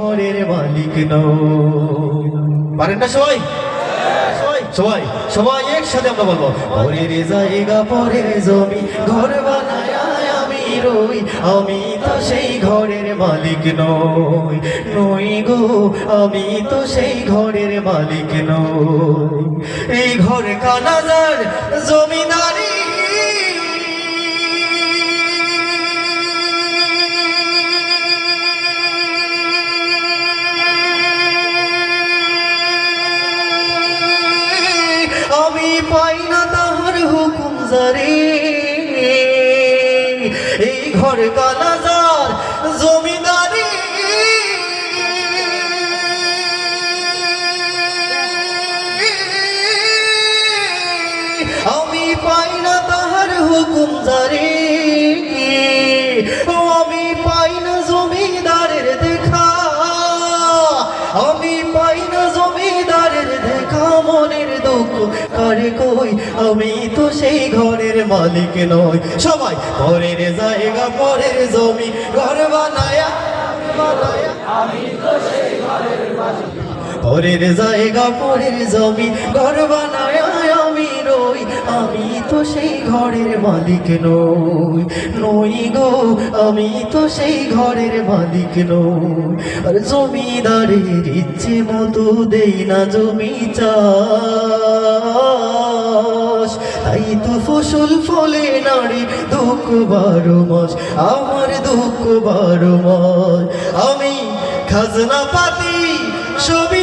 ঘরের মালিক নও। পারেন না সবাই? সবাই সবাই একসাথে আমরা বলব পরের জায়গা পরের জমি, ঘর বানায় আমি রই, আমি তো সেই ঘরের মালিক নই। নই গো, আমি তো সেই ঘরের মালিক নই। এই ঘর কানাজার জমিদারি পাই না তাহার হুকুম জারি। এই ঘর কালাজার জমিদারি। আমি পাই না তাহার হুকুম জারি। কই আমি তো সেই ঘরের মালিক নই। সবাই পরের জায়গা, পরের জমি, ঘর বানায়া বানায়া পরের জায়গা, পরের জমি, ঘর বানায়, আমি রই আমি তো সেই ঘরের মালিক নই। নই গো, আমি তো সেই ঘরের মালিক নই। আর জমিদারের ইচ্ছে মতো দেই না জমি চাষ তাই তো ফসল ফলে নারী দুঃখ বারো মাস, আমার দুঃখ বারো মাস। আমি খাজনা পাতি ছবি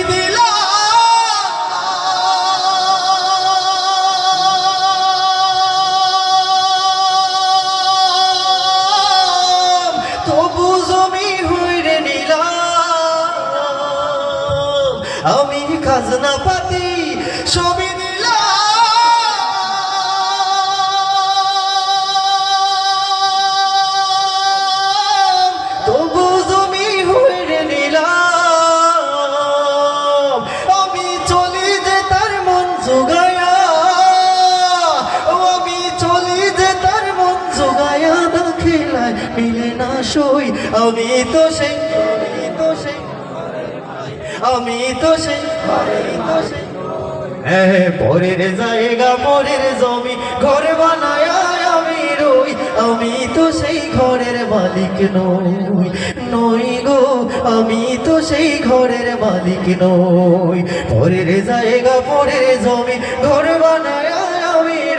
তবু জমি আমি খাজনা পাতি ছবি মিলে না সই, আমি তো সেই, আমি তো সেই, আমি পরের জায়গা পরের জমি, ঘর বানায় আমি রই, আমি তো সেই ঘরের মালিক নই নই গো, আমি তো সেই ঘরের মালিক নই। পরের জায়গা পরের জমি, ঘর বানায়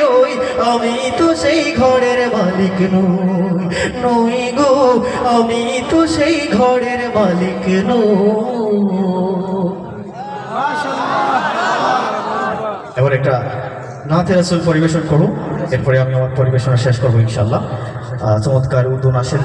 রই আমি তো সেই ঘরের মালিক নই। নই গো, আমি তো সেই ঘরের মালিক নই। এবার একটা নাথের আসল পরিবেশন করুন। এরপরে আমি আমার পরিবেশনা শেষ করব ইনশাল্লাহ চমৎকার উদ্দুন নাচের